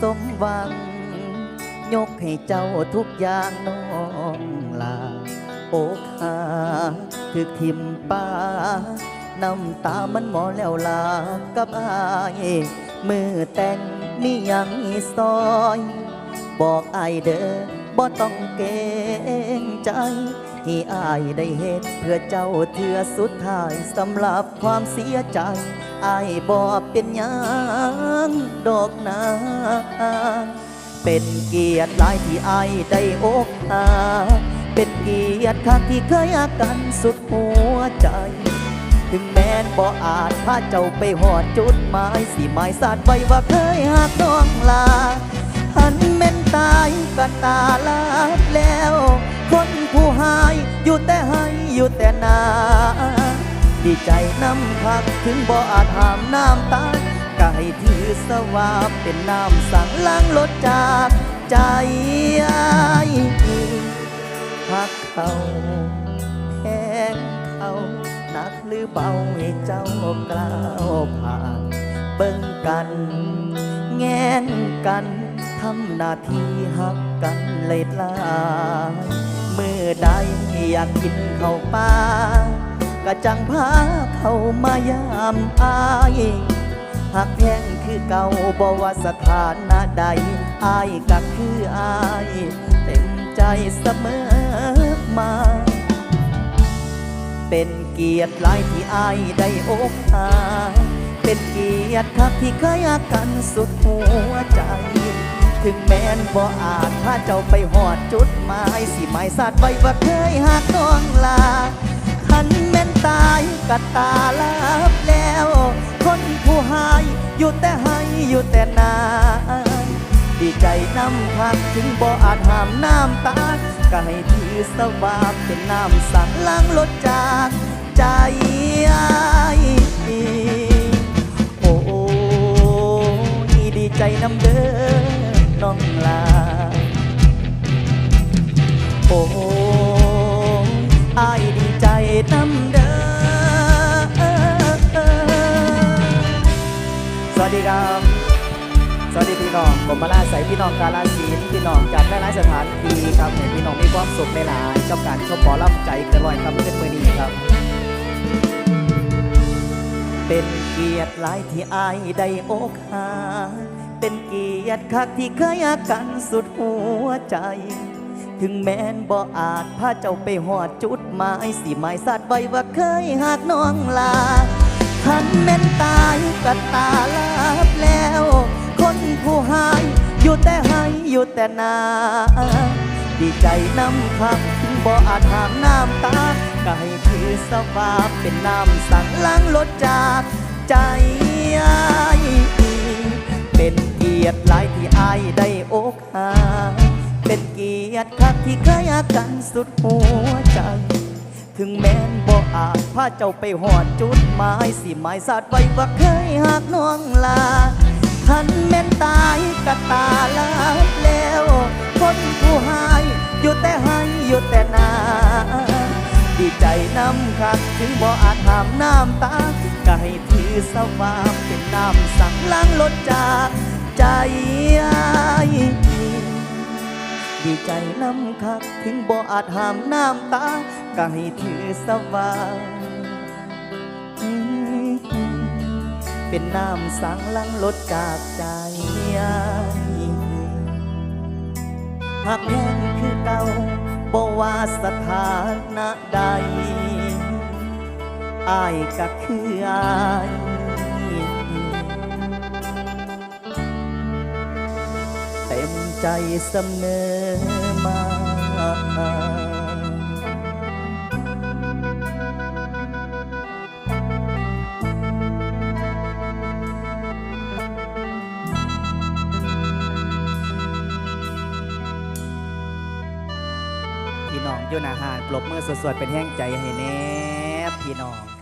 สมหวัง ยกให้เจ้าทุกอย่างน้องลาอกหาถึกทิมป้าน้ำตามันหมอแล้วลากับอายมือแต่งมียังซอย บอกอายเด้อบ่ต้องเกรงใจที่อายได้เฮ็ดเพื่อเจ้าเทือสุดท้ายสำหรับความเสียใจ อายบ่เป็นหยังดอกนาเป็นเกียรติหลายที่อายได้อกหาเป็นเกียรติคักที่เคยอากันสุดหัวใจ ถึงแม้นบ่อาจพาเจ้าไปหอดจุดหมายสิหมายสาดไว้ว่าเคยหักน้องลาหันเม่นตายก็ตาลาบแล้ว คนผู้หายอยู่แต่ให้อยู่แต่นา ดีใจน้ำพักถึงบ่อาจหามน้ำตาก็ให้ถือสว่าเป็นน้ำสั่งล้างลดจากใจพักเขาแพงเขาหนักหรือเบาให้เจ้ากล่าวผ่านเบิ่งกัน แง่งกันทำหน้าที่หักกันเลยลายมือใดอยากกินข้าวปลา กะจังพาเข้ามายามอายหักแพงคือเก่าบ่ว่าสถานะใดอายก็คืออายเต็มใจเสมอมา เป็นเกียรติหลายที่อายได้อกหาเป็นเกียรติคักที่เคยอากันสุดหัวใจ ถึงแม้นบ่อาจพาเจ้าไปหอดจุดหมาย สิหมายสาดไว้ว่าเคยหักน้องลา คันแม่นตายกัตาลาบแล้ว คนผู้หายอยู่แต่ให้อยู่แต่นาดีใจน้ำพักถึงบ่อาจหามน้ำตาก็ให้ถือสวาบเป็นน้ำสั่งล้างลดจากใจ สวัสดีครับ สวัสดีพี่น้องผมมาลาใส่พี่น้องกาลาสีนพี่น้องจากหลายๆสถานที่ครับให้พี่น้องมีความสุขในหลายๆกับการชมหมอลำใจกินร้อยครับเพื่อนมือนี้ครับ เป็นเกียรติหลายที่อายได้โอกหาเป็นเกียรติคักที่เคยอากันสุดหัวใจ ถึงแม้นบ่อาจพาเจ้าไปหอดจุดหมาย สิหมายสัตว์ไว้ว่าเคยหักน้องลาทันแม่นตา ก็ตาลาบแล้ว คนผู้หายอยู่แต่ให้อยู่แต่นาดีใจน้ำพักถึงบ่อาจหามน้ำตาก็ให้ถือสวาบเป็นน้ำสั่งล้างลดจากใจเป็นเกียรติหลายที่อายได้อกหาเป็นเกียรติคักที่เคยอากันสุดหัวใจ ถึงแม้นบ่อาจพาเจ้าไปหอดจุดหมายสิหมายสาดไว้ว่าเคยหักน้องลาทันแม่นตายกะตาลาแล้ว คนผู้หาย อยู่แต่ให้อยู่แต่นาดีใจน้ำคักถึงบ่อาจหามน้ำตาก็ให้ถือสวาบเป็นน้ำสั่งล้างลดจากใจ ดีใจน้ำคัก ถึงบ่อาจห้ามน้ำตาก็ให้ถือสว่าเป็นน้ำสังลังลดจากใจหากแห้งคือเก่าบ่ว่าสถานะใดอายก็คืออาย ใจเสมอมาพี่น้องยุนาหารปรบมือสวดๆเป็นแห้งใจให้แน่พี่น้อง